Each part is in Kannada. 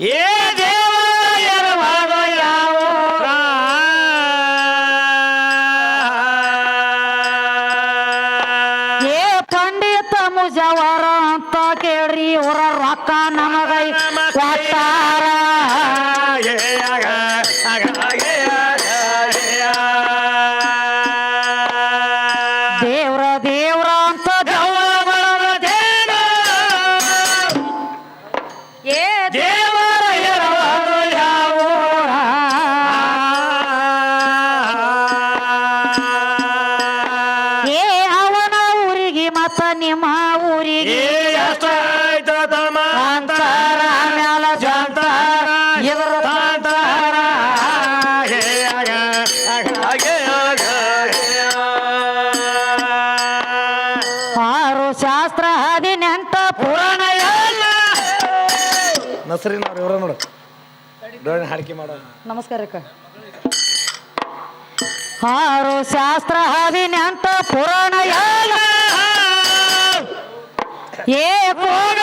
ఏ దేవాయన వాడయావు ఏ పండిತ ಮುಜವರ ಅಂತ ಕೇಳ್ರಿ ಇವರ ರೊಕ್ಕ ನಮಗೈ ಕೊಟ್ಟಾರ ದೇವ್ರ ದೇವ ನಸರಿನ ಅವ್ರು ಇವ್ರ ನೋಡು. ಡೋಣಿ ಹಾಡಿಕೆ ಮಾಡೋ. ನಮಸ್ಕಾರ ಅಕ್ಕ. ಆರು ಶಾಸ್ತ್ರ ಹದಿನೆಂಟು ಪುರಾಣ ಏ ಪುರಾಣ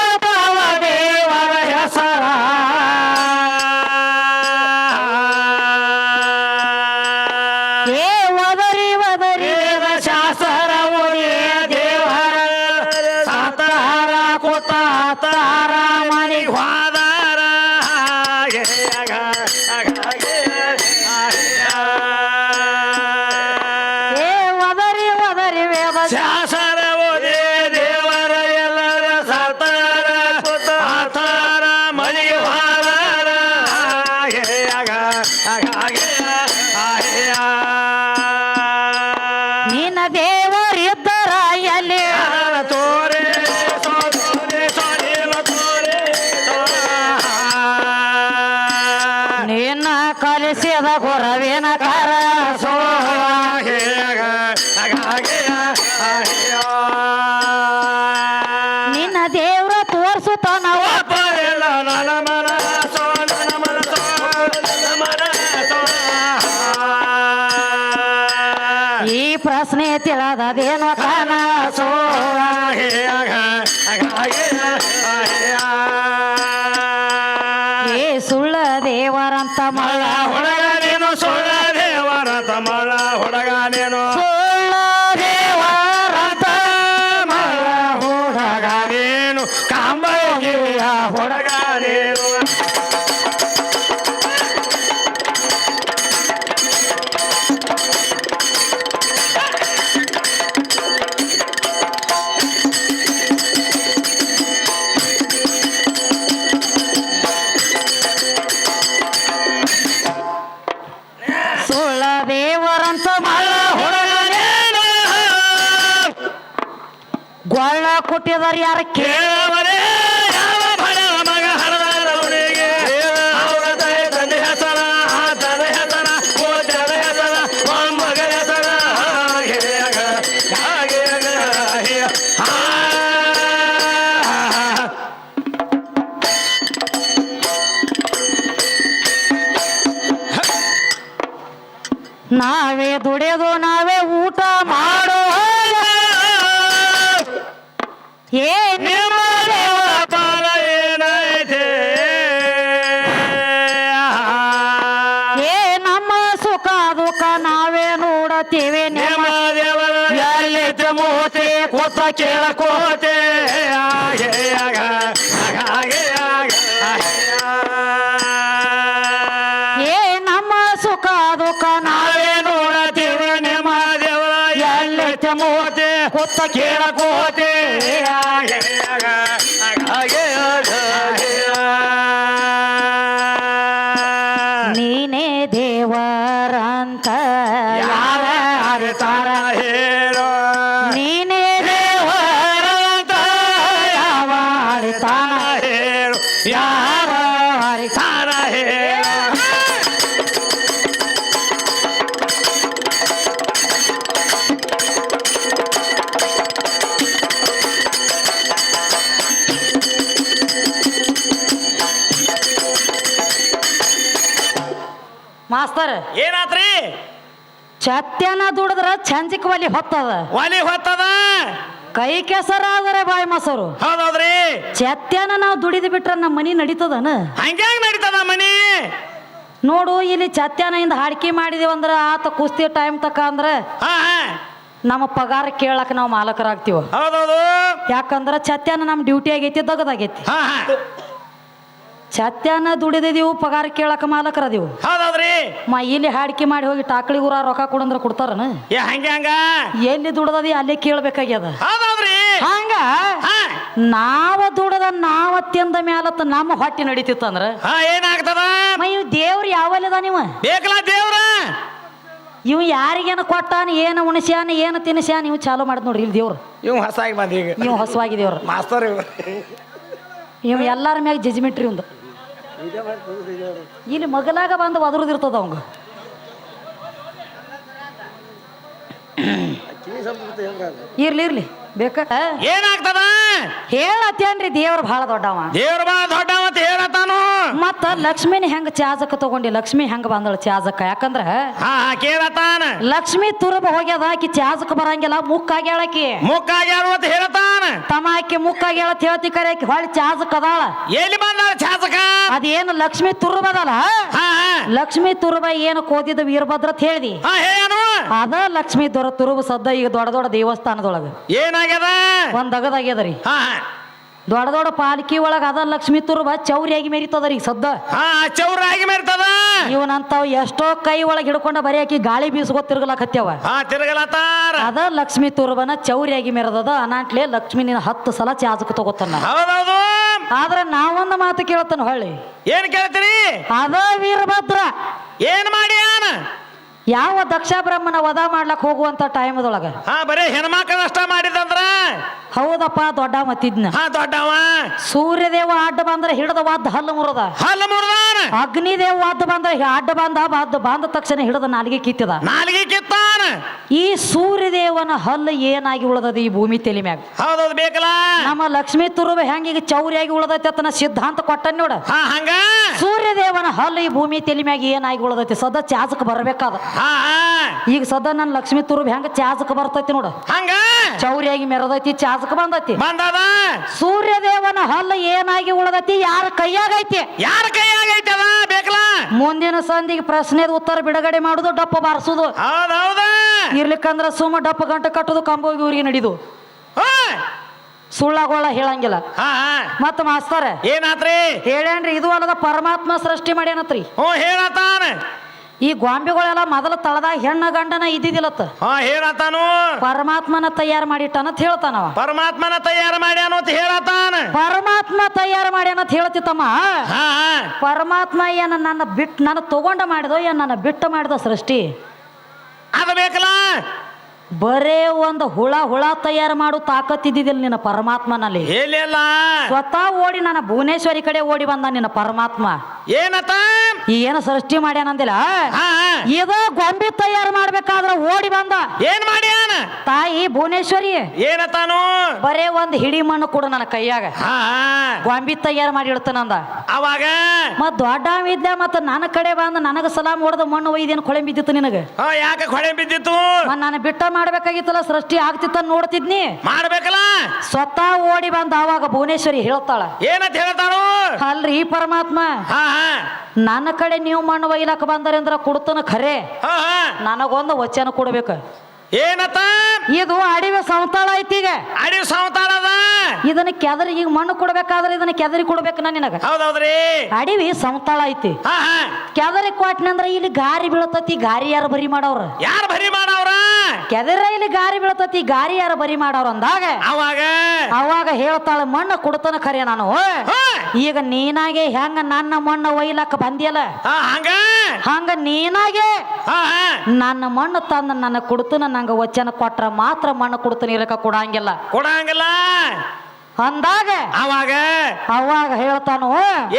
ತಮಳ ಹೊಡೆಯ ನೀನು ಸೊಳ್ಳ ದೇವರ ತಮಳ. ಹುಟ್ಟಿದಾರ ಯಾರ? ಕೇಳವರೇ ನಾವೇ ದುಡಿಯೋದು ನಾವೇ ಊಟ ಏನೈತೆ ಏ ನಮ್ಮ ಸುಖ ದುಃಖ ನಾವೇ ನೋಡತೀವಿ ನಿಮ್ಮ ದೇವರ ಎಲ್ಲಿ ಮೂತಿ ಕೂತ ಮಾಸ್ತರ್. ಏನಾತ್ರಿ? ಚತ್ಯನ ದುಡಿದ್ರ ಚಂಜಿಕ್ ಒಲಿ ಹೊತ್ತದ. ಒಲಿ ಹೊತ್ತದ? ಕೈ ಕೆಸರ ಆದ್ರೆ ಬಾಯಿ ಮೊಸರು. ಹೌದ್ರಿ ಚತ್ಯನ ನಾವು ದುಡಿದು ಬಿಟ್ರ ನಮ್ಮ ಮನಿ ನಡೀತದನ? ಹಂಗೆ ನಡೀತದ ಮನಿ? ನೋಡು ಇಲ್ಲಿ ಚತ್ಯನ ಇಂದ ಹಾಡಿಕೆ ಮಾಡಿದೀವಿ ಅಂದ್ರ ಆತ ಕುಸ್ತಿ ಟೈಮ್ ತಕ ಅಂದ್ರ ನಮ್ಮ ಪಗಾರ ಕೇಳಕ್ ನಾವು ಮಾಲಕರಾಗ್ತಿವ. ಯಾಕಂದ್ರ ಚತ್ಯನ ನಮ್ಮ ಡ್ಯೂಟಿ ಆಗೈತಿ ದಗದಾಗೈತಿ. ಚತ್ಯಾನ ದುಡಿದಿದೀವು ಪಗಾರ ಕೇಳಕ ಮಾಲಕರದೀವು. ಹೌದೌದ್ರಿ? ಮಾ ಇಲ್ಲಿ ಹಾಡಿಕೆ ಮಾಡಿ ಹೋಗಿ ಟಾಕಳಿ ಊರ ರೊಕ್ಕ ಕೊಡಂದ್ರ ಕೊಡ್ತಾರನ? ಏ ಹಂಗೆ ಹಂಗ. ಎಲ್ಲಿ ದುಡದದಿ ಅಲ್ಲೇ ಕೇಳ್ಬೇಕಾಗ್ಯದ. ಹೌದೌದ್ರಿ? ಹಂಗ? ನಾವ ದುಡದ ನಾವ ತಿಂದ ಮ್ಯಾಲತ್ತ ನಮ್ಮ ಹೊಟ್ಟೆ ನಡೀತಿತ್ತಂದ್ರ? ಹಾ ಏನಾಗ್ತದ? ಮ ಇವ್ ದೇವ್ರು ಯಾವಲ್ಲದ ನೀವು? ಬೇಕಲ್ಲ ದೇವ್ರ? ಇವ್ ಯಾರಿಗೇನು ಕೊಟ್ಟಾನ ಏನು ಉಣಸ್ಯಾನ ಏನು ತಿನ್ಸ್ಯಾನ ಇವ್ ಚಾಲು ಮಾಡಿದ್ ನೋಡ್ರಿ ಇಲ್ಲಿ ದೇವ್ರು. ಇವ್ ಹೊಸಾಗಿ ಬಂದ ಈಗ. ಇವ್ ಹೊಸವಾಗಿ ದೇವ್ರ ಮಾಸ್ತರ್ ಇವ್. ಇವ್ ಎಲ್ಲಾರ ಮ್ಯಾಗ ಜಜ್ಮೆಂಟ್ ರೀ ಒಂದು ಇಲ್ಲಿ ಮಗಲಾಗ ಬಂದು ಒದರುದಿರ್ತದ ಅವಂಗ. ಇರ್ಲಿ ಇರ್ಲಿ. ಬೇಕ? ಏನಾಗ್ತದ? ಹೇಳತ್ತೇನ್ರಿ ದೇವ್ರು ಬಹಳ ದೊಡ್ಡವ. ದೇವ್ರ ಬಹಳ ದೊಡ್ಡವ ಅಂತ ಹೇಳತ್ತಾನು. ಮತ್ತ ಲಕ್ಷ್ಮಿನ ಹೆಂಗ ಚಾಜಕ ತಗೊಂಡಿ ಲಕ್ಷ್ಮಿ ಹೆಂಗ ಬಂದಳು ಚಾಜಕ? ಯಾಕಂದ್ರ ಕೇಳತಾನ ಲಕ್ಷ್ಮಿ ತುರುಬ ಹೋಗ್ಯದ ಆಕಿ ಚಾಜಕ ಬರಂಗಿಲ್ಲ ಮುಕ್ಕಾಗ್ಯಾಳ ಆಕಿ. ಮುಕ್ಕಾಗ್ಯಾರು ಅಂತ ಹೇಳತಾನ ತಮ್ಮ ಆಕಿ ಮುಕ್ಕಾಗ್ಯಾಳ ಅಂತ ಹೇಳ್ತಿ ಕರೆ ಆಕಿ ಹೊಳ್ಳಿ ಚಾಜಕ ಅದಾಳ. ಎಲ್ಲಿ ಶಾಸಕ ಅದೇನು ಲಕ್ಷ್ಮಿ ತುರ್ಬದಲ್ಲ ಲಕ್ಷ್ಮಿ ತುರ್ಬ ಏನು ಕೋದಿದ ವೀರಭದ್ರ ಅಂತ ಹೇಳ್ದಿ ಅದ ಲಕ್ಷ್ಮಿ ದೊರ ತುರುಬ ಸದ್ದ ಈಗ ದೊಡ್ಡ ದೊಡ್ಡ ದೇವಸ್ಥಾನದೊಳಗ. ಏನಾಗ್ಯದ? ಒಂದ್ ಅಗದಾಗ್ಯದರಿ ದೊಡ್ಡ ದೊಡ್ಡ ಪಾಲಿಕೆ ಒಳಗ ಅದ ಲಕ್ಷ್ಮಿ ತುರುಬ ಚೌರಿಯಾಗಿ ಮೇರಿತದರಿ ಸದ್ದ. ಚೌರಾಗಿ ಮೆರ್ತದ? ಇವನಂತಾವ್ ಎಷ್ಟೋ ಕೈ ಒಳಗೆ ಹಿಡ್ಕೊಂಡ ಬರೀ ಆಕಿ ಗಾಳಿ ಬೀಸ್ಕೊ ತಿರ್ಗಲಾಕತ್ಯಾವ ತಿರುಗಲತ್ತಾರ ಅದ ಲಕ್ಷ್ಮಿ ತುರ್ಬನ ಚೌರಿಯಾಗಿ ಮೆರೆದದ ಅನಾಟ್ಲೆ ಲಕ್ಷ್ಮಿ ನಿನ್ನ ಹತ್ತು ಸಲ ಚಾಜಕ್ ತಗೋತಾನ. ಹೌದೌದು. ಆದ್ರ ನಾವೊಂದು ಮಾತು ಕೇಳ್ತಾನ ಹೊಳ್ಳಿ. ಏನ್ ಕೇಳ್ತೀರಿ? ಅದ ವೀರಭದ್ರ. ಏನ್ ಮಾಡ್ಯಾನ ಯಾವ ದಕ್ಷ ಬ್ರಹ್ಮನ ವಧ ಮಾಡ್ಲಕ್ ಹೋಗುವಂತ ಟೈಮದೊಳಗ? ಹಾ ಬರೀ ಹೆಣ್ಮಕ್ಳ ಅಷ್ಟ ಮಾಡಿದಂದ್ರ ಹೌದಪ್ಪ ದೊಡ್ಡ ಮತ್ತಿದ್ನ ಹಾ ದೊಡ್ಡವ. ಸೂರ್ಯದೇವ ಅಡ್ಡ ಬಂದ್ರೆ ಹಿಡದ ವಾದ ಹಲ್ಲು ಮುರದ. ಹಲ್ಲ ಮುರ್ದಾನ. ಅಗ್ನಿದೇವ ವಾದ ಬಂದ್ರೆ ಅಡ್ಡ ಬಂದ ಬಾದ ಬಂದ ತಕ್ಷಣ ಹಿಡದ ನಾಲಿಗೆ ಕಿತ್ತದ. ನಾಲಿಗೆ ಕಿತ್ತಾನ. ಈ ಸೂರ್ಯದೇವನ ಹಲ್ಲು ಏನಾಗಿ ಉಳದದ ಈ ಭೂಮಿ ತಲೆ ಮ್ಯಾಗ? ಹೌದೌದು ಬೇಕಲ್ಲ. ನಮ್ಮ ಲಕ್ಷ್ಮೀ ತುರುಬ ಹೆಂಗಿಗೆ ಚೌರಿಯಾಗಿ ಉಳದೈತಿ ಅತನ ಸಿದ್ಧಾಂತ ಕೊಟ್ಟ ನೋಡ. ಹಂಗ. ಸೂರ್ಯದೇವನ ಹಲ್ಲು ಈ ಭೂಮಿ ತಲೆ ಮ್ಯಾಗ ಏನಾಗಿ ಉಳದೈತಿ? ಸದಾ ಚಾಜಕ್ ಬರ್ಬೇಕಾದ. ಹಾ ಈಗ ಸದಾ ನನ್ನ ಲಕ್ಷ್ಮೀ ತುರುಬ್ ಹೆಂಗ ಚಾಜಕ್ ಬರ್ತೈತಿ ನೋಡ. ಹಂಗ? ಚೌರಿಯಾಗಿ ಮೆರದೈತಿ ಚಾಜಕ್ ಬಂದೈತಿ. ಬಂದದ? ಸೂರ್ಯದೇವನ ಹಲ್ಲು ಏನಾಗಿ ಉಳದೈತಿ? ಯಾರ ಕೈಯಾಗೈತಿ? ಯಾರ ಕೈಯಾಗೈತದ ಬೇಕಲ್ಲ? ಮುಂದಿನ ಸಂದಿಗೆ ಪ್ರಶ್ನೆದ ಉತ್ತರ ಬಿಡುಗಡೆ ಮಾಡುದು ಡಪ್ಪ ಬಾರಿಸುದು. ಹೌದೌದ ಇರ್ಲಿಕ್ಕಂದ್ರ ಸುಮ್ಮ ಡಪ್ಪ ಗಂಟೆ ಕಟ್ಟುದು ಕಂಬೋಗಿ ಊರಿಗೆ ನಡೀದು ಸುಳ್ಳಾಗೋಳ ಹೇಳಂಗಿಲ್ಲ. ಹಾ ಮತ್ತ ಮಾಸ್ತರ ಏನಾತ್ರಿ? ಹೇಳೇನ್ರಿ ಇದು ಅಲ್ಲದ ಪರಮಾತ್ಮ ಸೃಷ್ಟಿ ಮಾಡ್ಯಾನತ್ರಿ. ಹ್ಞೂ ಹೇಳತಾನ ಈ ಗೊಂಬೆಗಳೆಲ್ಲ ಮೊದಲ ತಳದಾಗ ಹೆಣ್ಣ ಗಂಡನ ಇದ್ದಿದ್ದಿಲ್ಲತ್ತ. ಹಾ ಹೇಳತಾನು ಪರಮಾತ್ಮನ ತಯಾರು ಮಾಡಿಟ್ಟನಂತ ಹೇಳ್ತಾನವ. ಪರಮಾತ್ಮನ ತಯಾರು ಮಾಡ್ಯಾನು ಅಂತ ಹೇಳತಾನ ಪರಮಾತ್ಮ ತಯಾರು ಮಾಡ್ಯಾನಂತ ಹೇಳ್ತಿತ್ತಮ್ಮ. ಹಾ ಹಾ. ಪರಮಾತ್ಮ ಏನ ನನ್ನ ಬಿಟ್ಟು ನನ್ನ ತಗೊಂಡ ಮಾಡಿದೋ ಏನ್ ನನ್ನ ಬಿಟ್ಟು ಮಾಡಿದ ಸೃಷ್ಟಿ? ಅದ ಬೇಕಲ್ಲ. ಬರೇ ಒಂದು ಹುಳ ಹುಳ ತಯಾರು ಮಾಡು ತಾಕತ್ತಿದ್ದಿಲ್ಲ ನಿನ್ನ ಪರಮಾತ್ಮನಲ್ಲಿ. ಸ್ವತಃ ಓಡಿ ನನ್ನ ಭುವನೇಶ್ವರಿ ಕಡೆ ಓಡಿ ಬಂದ ನಿನ್ನ ಪರಮಾತ್ಮ. ಏನತ್ತ? ಈ ಏನು ಸೃಷ್ಟಿ ಮಾಡ್ಯಾನಂದಿಲ್ಲ. ಇದ ಗೊಂಬೆ ತಯಾರು ಮಾಡ್ಬೇಕಾದ್ರ ಓಡಿ ಬಂದ. ಏನ್ ಮಾಡ್ಯಾನ? ತಾಯಿ ಭುವನೇಶ್ವರಿ. ಏನತ್ತಾನು ಬರೇ ಒಂದ್ ಹಿಡಿ ಮಣ್ಣು ಕೊಡು ನನ್ನ ಕೈಯಾಗ. ಗೊಂಬಿ ತಯಾರು ಮಾಡಿ ಇಡ್ತಾನಂದ ಅವಾಗ? ಮತ್ ದೊಡ್ಡ ಇದ್ದ ಮತ್ತ ನನ್ನ ಕಡೆ ಬಂದ ನನಗ ಸಲಾಮ್ ಹೊಡೆದ ಮಣ್ಣು ಒಯ್ದೇನು ಕೊಳೆ ಬಿದ್ದಿತ್ತು ನಿನಗ? ಯಾಕೆ ಕೊಳೆ ಬಿದ್ದಿತ್ತು? ಮತ್ ನಾನು ಬಿಟ್ಟ ಮಾಡ್ಬೇಕಾಗಿತ್ತಲ್ಲ ಸೃಷ್ಟಿ ಆಗ್ತಿತ್ತ ನೋಡ್ತಿದ್ನಿ. ಮಾಡ್ಬೇಕಲ್ಲ? ಸ್ವತಃ ಓಡಿ ಬಂದ ಅವಾಗ ಭುವನೇಶ್ವರಿ ಹೇಳ್ತಾಳ. ಏನಂತ ಹೇಳ್ತಾಳು? ಅಲ್ರಿ ಈ ಪರಮಾತ್ಮ ನನ್ನ ಕಡೆ ನೀವು ಮಣ್ಣು ಒಯ್ಯಕ್ಕೆ ಬಂದರೆ ಅಂದ್ರೆ ಕೊಡ್ತಾನ ಖರೆ. ಹಾ ಹಾ. ನನಗೊಂದು ವಚನ ಕೊಡ್ಬೇಕು. ಏನತ ಇದು ಅಡಿವೆ ಸಂತಾಳ ಐತಿ ಈಗ. ಅಡಿ ಸಂತಾನದ ಇದನ್ನ ಕೆದರಿ ಈಗ ಮಣ್ಣು ಕೊಡ್ಬೇಕಾದ್ರೆ ಇದನ್ನ ಕೆದರಿ ಕೊಡ್ಬೇಕು ನಾ ನಿನಗ. ಹೌದೌದ್ರಿ. ಅಡಿವಿ ಸಂತಾಳ ಐತಿ. ಹಾ ಹಾ. ಕೆದರಿ ಕೊಟ್ನಂದ್ರ ಇಲ್ಲಿ ಗಾರಿ ಬೀಳತತಿ ಗಾರಿ ಯಾರು ಬರಿ ಮಾಡವ್ರ? ಯಾರು ಬರಿ ಮಾಡವ್ರ? ಕೆದರ ಇಲ್ಲಿ ಗಾರಿ ಬೀಳತತಿ ಗಾರಿ ಯಾರ ಬರಿ ಮಾಡೋರು ಅಂದಾಗ ಅವಾಗ? ಅವಾಗ ಹೇಳ್ತಾಳ ಮಣ್ಣು ಕೊಡ್ತಾನ ಕರೆ ನಾನು. ಈಗ ನೀನಾಗೆ ಹೆಂಗ ನನ್ನ ಮಣ್ಣು ಒಯ್ಲಕ್ಕ ಬಂದಿಯಲ್ಲ? ಹಂಗ? ಹಂಗ ನೀನಾಗೆ ನನ್ನ ಮಣ್ಣು ತಂದ ನನ್ನ ಕುಡ್ತನ ನಂಗ ವಚನ ಕೊಟ್ರ ಮಾತ್ರ ಮಣ್ಣು ಕುಡ್ತನ ಇರಕ ಕೊಡಂಗಿಲ್ಲ. ಕೊಡಂಗಿಲ್ಲ. ಅಂದಾಗ ಅವಾಗ? ಅವಾಗ ಹೇಳ್ತಾನು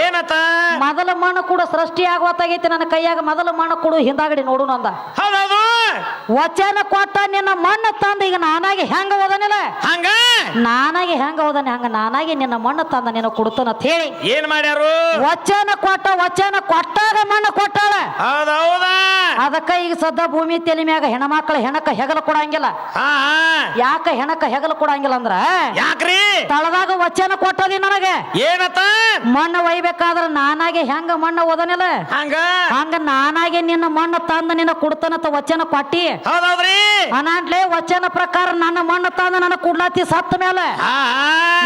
ಏನತ್ತ ಮೊದಲ ಮಣ್ಣು ಕೂಡ ಸೃಷ್ಟಿ ಆಗುವತ್ತಾಗೈತಿ ನನ್ನ ಕೈಯಾಗ ಮೊದಲ ಮಣ್ಣು ಕೊಡು ಹಿಂದಾಗಡಿ ನೋಡು ಅಂದ ಹೌದೌದು. ವಚನ ಕೊಟ್ಟ ನಿನ್ನ ಮಣ್ಣು ತಂದ ಈಗ ನಾನಾಗಿ ಹೆಂಗ ಓದನಿಲ್ಲ? ಹಂಗ? ನಾನಾಗಿ ಹೆಂಗ ಓದನೆ? ಹಂಗ ನಾನಾಗಿ ನಿನ್ನ ಮಣ್ಣು ತಂದ ನಿನ್ನ ಕೊಡ್ತಾನ ಅಂತ ಹೇಳಿ. ಏನ್ ಮಾಡ್ಯಾರು? ವಚನ ಕೊಟ್ಟ ವಚನ ಕೊಟ್ಟಾಗ ಮಣ್ಣು ಕೊಟ್ಟಾಳ. ಅದಕ್ಕ ಈಗ ಸದ್ದ ಭೂಮಿ ತಲೆ ಮ್ಯಾಗ ಹೆಣ್ಮಕ್ಳ ಹೆಣಕ ಹೆಗಲ ಕೊಡಂಗಿಲ್ಲ. ಯಾಕ ಹೆಣಕ ಹೆಗಲ ಕೊಡಂಗಿಲ್ಲ ಅಂದ್ರ? ಯಾಕ್ರಿ? ತಳದಾಗ ವಚನ ಕೊಟ್ಟದಿ ನನಗೆ. ಏನತ್ತ? ಮಣ್ಣು ಒಯ್ಬೇಕಾದ್ರ ನಾನಾಗೆ ಹೆಂಗ ಮಣ್ಣು ಓದನಿಲ್ಲ? ಹಂಗ? ಹಂಗ ನಾನಾಗೆ ನಿನ್ನ ಮಣ್ಣು ತಂದ ನಿನ್ನ ಕೊಡ್ತಾನಂತ ವಚನ ಕೊಟ್ಟಿ ಹೌದೌದ್ರಿ? ಅನಾಟ್ಲೆ ವಚನ ಪ್ರಕಾರ ನನ್ನ ಮಣ್ಣು ತಂದ ನನ್ನ ಕುಡ್ಲಾತಿ ಸತ್ತ ಮೇಲೆ.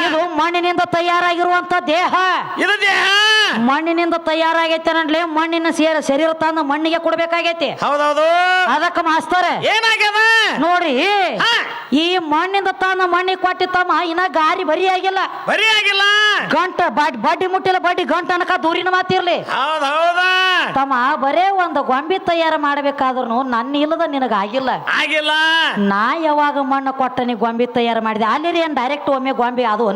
ಇದು ಮಣ್ಣಿನಿಂದ ತಯಾರಾಗಿರುವಂತ ದೇಹ. ಇದು ದೇಹ? ಮಣ್ಣಿನಿಂದ ತಯಾರಾಗೈತೆ ಮಣ್ಣಿನ ಸೇರ ಶರೀರ ತಂದ ಮಣ್ಣಿಗೆ ಕೊಡ್ಬೇಕಾಗೈತಿ. ಹೌದೌದು. ಅದಕ್ಕ ಮಾಸ್ತರ ಏನಾಗ್ಯದ? ನೋಡ್ರಿ. ಈ ಮಣ್ಣಿಂದ ತಾನ ಮಣ್ಣಿಗೆ ಕೊಟ್ಟಿ ತಮ್ಮ ಇನ್ನ ಗಾರಿ ಬರಿ ಆಗಿಲ್ಲ. ಬರೀ ಆಗಿಲ್ಲ? ಗಂಟ ಬಡ್ ಬಡ್ಡಿ ಮುಟ್ಟಿಲ್ಲ ಬಡ್ಡಿ ಗಂಟ ಅನಕ ದೂರಿನ ಮಾತಿರ್ಲಿ ತಮ್ಮ ಬರೇ ಒಂದು ಗೊಂಬಿ ತಯಾರು ಮಾಡ್ಬೇಕಾದ್ರು ನನ್ನ ಇಲ್ಲದ ನಿನಗ ಆಗಿಲ್ಲ. ಆಗಿಲ್ಲ? ನಾ ಯಾವಾಗ ಮಣ್ಣು ಕೊಟ್ಟನಿ ಗೊಂಬಿ ತಯಾರು ಮಾಡಿದೆ? ಅಲ್ಲಿ ಏನ್ ಡೈರೆಕ್ಟ್ ಒಮ್ಮೆ ಗೊಂಬಿ ಅದು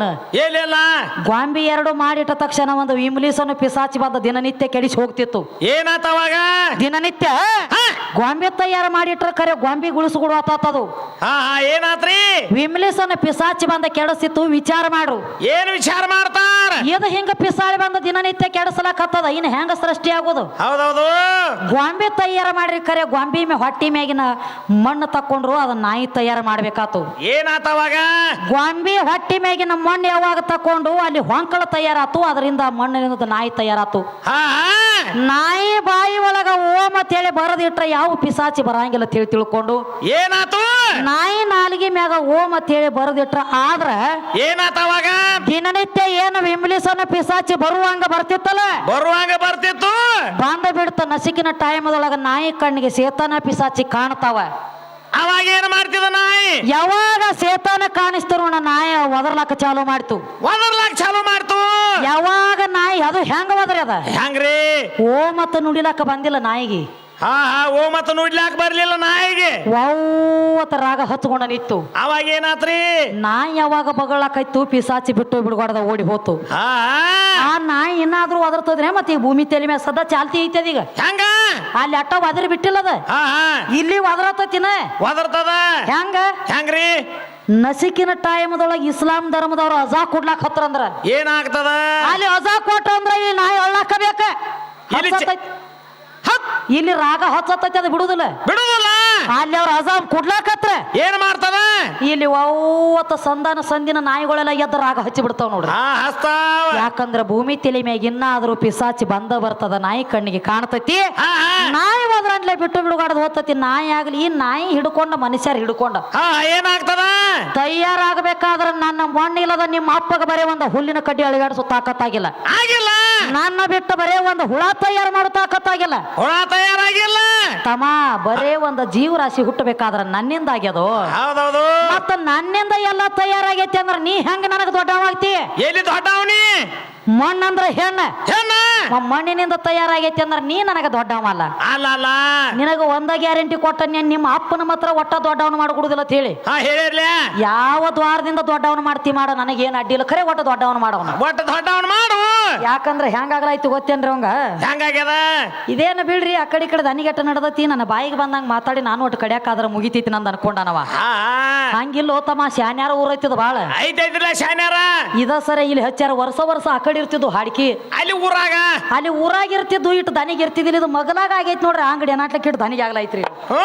ಗೊಂಬೆ ಎರಡು ಮಾಡಿಟ್ಟ ತಕ್ಷಣ ಒಂದು ಇಂಬ್ಲೀಸನ್ನು ಪಿಸಾಚಿ ಬಂದ ದಿನನಿತ್ಯ ಕೆಡಿಸಿ ಹೋಗ್ತಿತ್ತು. ಏನಾತವಾಗ? ದಿನನಿತ್ಯ ಗೊಂಬೆ ತಯಾರು ಮಾಡಿಟ್ರ ಕರೆ ಗೊಂಬೆ ಗುಳಿಸ್ಕೊಡು ಆತಾತದು. ಹಾ ಹಾ ಏನಾತ್ರಿ? ವಿಮ್ಲೇಶನ ಪಿಸಾಚಿ ಬಂದ ಕೆಡಿಸಿತ್ತು ವಿಚಾರ ಮಾಡು ಏನ್ ವಿಚಾರ ಮಾಡ್ತಾರ? ಇದು ಹಿಂಗ ಪಿಸಾಳಿ ಬಂದ ದಿನನಿತ್ಯ ಕೆಡಸಲಕತ್ತದ? ಇನ್ನು ಹೆಂಗ ಸೃಷ್ಟಿ ಆಗೋದು? ಹೌದೌದು. ಗೊಂಬೆ ತಯಾರು ಮಾಡ್ರಿ ಕರೆ ಗೊಂಬಿ ಮೇ ಹೊಟ್ಟಿ ಮ್ಯಾಗಿನ ಮಣ್ಣು ತಕೊಂಡ್ರು ಅದನ್ನ ನಾಯಿ ತಯಾರು ಮಾಡ್ಬೇಕಾತು. ಏನಾತವಾಗ? ಗೊಂಬೆ ಗೊಂಬಿ ಹೊಟ್ಟಿ ಮ್ಯಾಗಿನ ಮಣ್ಣು ಯಾವಾಗ ತಕೊಂಡು ಅಲ್ಲಿ ಹೊಂಕಳ ತಯಾರಾತು ಅದರಿಂದ ಮಣ್ಣಿನಿಂದ ನಾಯಿ ತಯಾರಾತು. ಹಾ ನಾಯಿ ಬಾಯಿ ಒಳಗ ಓಮ್ ಅಂತ ಹೇಳಿ ಬರದಿಟ್ರೆ ಯಾವ ಪಿಸಾಚಿ ಬರಂಗಿಲ್ಲ ತಿಳಿ ತಿಳ್ಕೊಂಡು. ಏನಾತು? ನಾಯಿ ನಾಲಿಗೆ ಮ್ಯಾಗ ಓಮ್ ಅಂತ ಹೇಳಿ ಬರದಿಟ್ರ ಆದ್ರ ಏನಾತ ಅವಾಗ? ದಿನನಿತ್ಯ ಏನು ವಿಮ್ಲಿಸನ ಪಿಸಾಚಿ ಬರುವಂಗ ಬರ್ತಿತ್ತಲ್ಲ? ಬರುವಂಗ ಬರ್ತಿತ್ತು. ಬಂದ ಬಿಡ್ತ ನಸಿಕಿನ ಟೈಮದೊಳಗ ನಾಯಿ ಕಣ್ಣಿಗೆ ಸೇತನ ಪಿಸಾಚಿ ಕಾಣ್ತಾವ. ಅವಾಗ ಏನ್ ಮಾಡ್ತಿದ ನಾಯಿ? ಯಾವಾಗ ಸೇತಾನ ಕಾಣಿಸ್ತಾರ ನೋಡ ನಾಯಿ ಒದರ್ಲಾಕ ಚಾಲು ಮಾಡ್ತು. ಒದರ್ಲಾಕ ಚಾಲು ಮಾಡ್ತು? ಯಾವಾಗ ನಾಯಿ ಅದು ಹೆಂಗ ಒದರಿ ಅದ ಹೆಂಗ್ರಿ? ಓ ಮತ್ತ ನುಡಿಲಾಕ ಬಂದಿಲ್ಲ ನಾಯಿಗೆ. ಹಾ ಹಾ ಓ ಮತ್ತ ನೋಡ್ಲಾಕ್ ಬರ್ಲಿಲ್ಲ ನಾಯಿಗೆ. ವೌವತ್ತ ರಾಗ ಹಚ್ಕೊಂಡ ನಿತ್ತು ಅವಾಗ ಏನಾತ್ರಿ? ನಾಯಿ ಯಾವಾಗ ಬಗಳಾಕೈತು ಪಿಸಾಚಿ ಬಿಟ್ಟು ಬಿಡ್ಬಾರ್ದ ಓಡಿ ಹೋತು. ಹಾ. ಆ ನಾಯಿ ಏನಾದ್ರೂ ಒದರ್ತದ್ರೆ? ಮತ್ತೆ ಈ ಭೂಮಿ ತಲೆ ಮೇಲೆ ಸದಾ ಚಾಲ್ತಿ ಐತೆ ಈಗ. ಹೆಂಗ? ಅಲ್ಲಿ ಅಟ್ಟ ಒದರಿ ಬಿಟ್ಟಿಲ್ಲದ? ಹಾ ಹಾ. ಇಲ್ಲಿ ಒದರತತಿನ? ಒದರ್ತದ? ಹೆಂಗ? ಹೆಂಗ್ರಿ? ನಸಿಕಿನ ಟೈಮದೊಳಗ ಇಸ್ಲಾಂ ಧರ್ಮದವ್ರು ಅಜಾ ಕೊಡ್ಲಾಕ್ ಹತ್ತರಂದ್ರ ಏನಾಗ್ತದ? ಅಲ್ಲಿ ಅಜಾ ಕೊಟ್ಟ ಅಂದ್ರ ಈ ನಾಯಿ ಒಳ್ಳಾಕ ಬೇಕ ಇಲ್ಲಿ ರಾಗ ಹೊತ್ತ ಅದು ಬಿಡುದಿಲ್ಲ. ಬಿಡುದಿಲ್ಲ. ಅಲ್ಲಿ ಅವ್ರ ಅಜಾಮ್ ಕುಡ್ಲಾಕತ್ರ. ಏನ್ ಮಾಡ್ತದ ಇಲ್ಲಿ ಒವ್ವತ್ತ ಸಂಧಾನ ಸಂದಿನ ನಾಯಿಗಳೆಲ್ಲ ಎದ್ದು ರಾಗ ಹಚ್ಚಿ ಬಿಡ್ತಾವ ನೋಡ್ರಿ. ಯಾಕಂದ್ರ ಭೂಮಿ ತಲೆ ಮ್ಯಾಗ ಇನ್ನಾದ್ರೂ ಪಿಸಾಚಿ ಬಂದ ಬರ್ತದ ನಾಯಿ ಕಣ್ಣಿಗೆ ಕಾಣ್ತೈತಿ. ನಾಯಿ ಒದ್ರಂಡ್ಲೆ ಬಿಟ್ಟು ಬಿಡುಗಾಡದ್ ಹೋಗ್ತತಿ ನಾಯಿ ಆಗ್ಲಿ ಈ ನಾಯಿ ಹಿಡ್ಕೊಂಡ ಮನುಷ್ಯರು ಹಿಡ್ಕೊಂಡ. ಏನಾಗ್ತದ? ತಯಾರಾಗಬೇಕಾದ್ರ ನನ್ನ ಮಣ್ಣಿಲ್ಲದ ನಿಮ್ಮ ಅಪ್ಪಗ ಬರೇ ಒಂದ ಹುಲ್ಲಿನ ಕಡ್ಡಿ ಅಳಿಗಾಡಿಸೋ ತಾಕತ್ತಾಗಿಲ್ಲ. ಆಗಿಲ್ಲ. ನನ್ನ ಬಿಟ್ಟು ಬರೇ ಒಂದು ಹುಳ ತಯಾರು ಮಾಡೋ ತಾಕತ್ತಾಗಿಲ್ಲ. ಹುಳ ತಯಾರಾಗಿಲ್ಲ. ತಮ್ಮ ಬರೇ ಒಂದು ಜೀವರಾಶಿ ಹುಟ್ಟಬೇಕಾದ್ರ ನನ್ನಿಂದ ಆಗ್ಯದು ಹೌದೌದು. ಮತ್ತ ನನ್ನಿಂದ ಎಲ್ಲ ತಯಾರಾಗೈತಿ ಅಂದ್ರ ನೀ ಹೆಂಗ ನನಗ ದೊಡ್ಡವಾಗ್ತಿ ಎಲ್ಲಿ ದೊಡ್ಡವನಿ? ಮಣ್ಣಂದ್ರ ಹೆಣ್ಣ. ಹೆಣ್ಣ? ಮಣ್ಣಿನಿಂದ ತಯಾರಾಗೈತಿ ಅಂದ್ರ ನೀ ನನಗ ದೊಡ್ಡವಲ್ಲ ಅಲ್ಲ ನಿನಗ ಒಂದ ಗ್ಯಾರಂಟಿ ಕೊಟ್ಟ ನೀನ್ ನಿಮ್ಮ ಅಪ್ಪನ ಮಾತ್ರ ಒಟ್ಟ ದೊಡ್ಡವನು ಮಾಡ್ಕೊಡುದಿಲ್ಲ ಅಂತ ಹೇಳಿ. ಯಾವ ದ್ವಾರದಿಂದ ದೊಡ್ಡವನು ಮಾಡ್ತಿ ಮಾಡ ನನಗೇನ್ ಅಡ್ಡಿಲ್ಲ. ಖರೆ ಒಟ್ಟ ದೊಡ್ಡವನು ಮಾಡವನ ಒಟ್ಟ ದೊಡ್ಡವನ ಮಾಡು. ಯಾಕಂದ್ರೆ ಹೆಂಗಾಗ್ಲಾಯ್ತು ಗೊತ್ತೇನ್ರಿ ಅವಂಗ? ಹೆಂಗಾಗ್ಯದ ಇದೇನು ಬಿಡ್ರಿ ಆ ಕಡೆ ಕಡೆ ದನಿಗೆಟ್ಟ ನಡ್ದತಿ ನನ್ನ ಬಾಯಿಗೆ ಬಂದಂಗ ಮಾತಾಡಿ ನಾನು ಒಟ್ಟು ಕಡ್ಯಾಕಾದ್ರ ಮುಗಿತೈತಿ ನಂದು ಅನ್ಕೊಂಡನವ. ಹಂಗಿಲ್ಲ ತಮ್ಮ ಶಾನ್ಯಾರ ಊರೈತದ ಬಾಳ. ಐತೈತಿಲ್ಲ ಶಾನ್ಯಾರ? ಇದ ಸರ ಇಲ್ಲಿ ಹಚ್ಚಾರ ವರ್ಷ ವರ್ಷ ಆ ಕಡೆ ಇರ್ತಿದ್ವು ಹಾಡ್ಕಿ. ಅಲ್ಲಿ ಊರಾಗ? ಅಲ್ಲಿ ಊರಾಗಿರ್ತಿದ್ದು ಇಟ್ಟು ದನಿಗೆ ಇರ್ತಿದ್ದಿಲ್ಲ ಇದು ಮಗನಾಗ ಆಗೈತಿ ನೋಡ್ರಿ ಅಂಗಡಿ ಏನಾಟ್ಲಕ್ಕೆ ಇಟ್ಟು ದನಿಗೆ ಆಗ್ಲೈತ್ರಿ. ಹ್ಞೂ